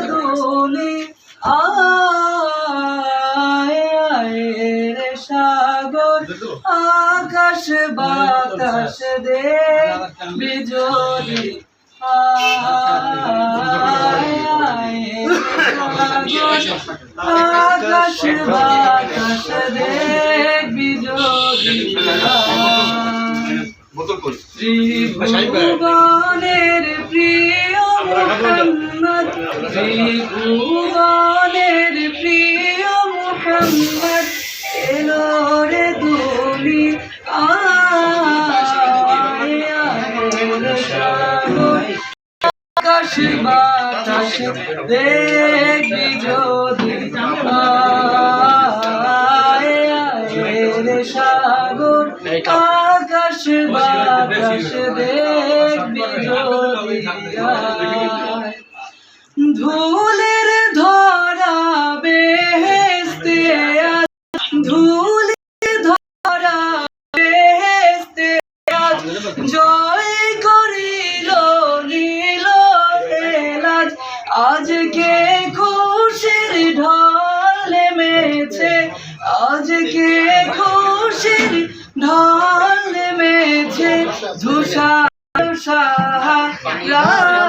দুনি আয় রে সাগর আকাশ বাতাস দেখ বিজলি আয় আয় রে সাগর আকাশ বাতাস দেখ বিজলি আয় ত্রিভুবনের প্রিয় মোহাম্মদ, এলো রে দুলি আকাশ বাতাস দেখবি যদি রে সাগর আকাশ বাতাস দেখবি যদি। ধুলের ধরা বেহেস্তে ধুলের ধরা বেহেস্তে জয় করিল নীল এলাজ আজকে খুশির ঢল নেমেছে আজকে খুশির ঢল মেছে নেমেছে ধুষা সাগর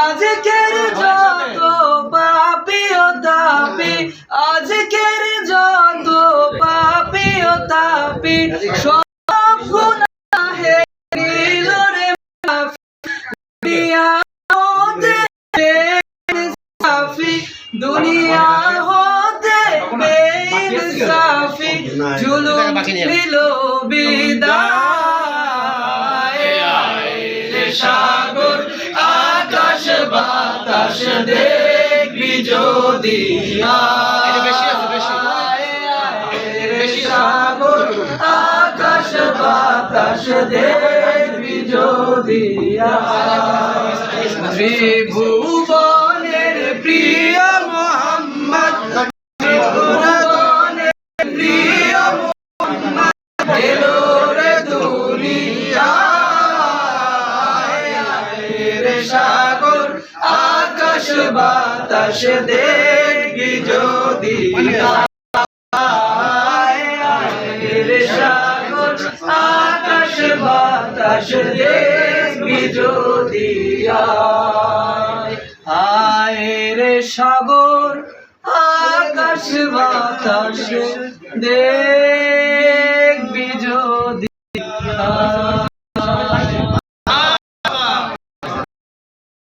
আজকের যত পাপি ও তাপি আজকের যত পাপি ও তাপি সব গুনাহে দিল রে দুনিয়া হতে দুনিয়া হতে বেইনসাফি জুলুম দিল বিদায়। সাগর আকাশ বাতাস দেখবি যদি সাগর আকাশ বাতাস দেখবি যদি। ত্রিভুবনের প্রিয় মোহাম্মদ ত্রিভুবনের এলো রে দুনিয়ায় রে সাগর, আকাশ বাতাস দেখবি যদি। রে সাগর, আকাশ বাতাস দেখবি যদি। আয় রে সাগর, আকাশ বাতাস দেখ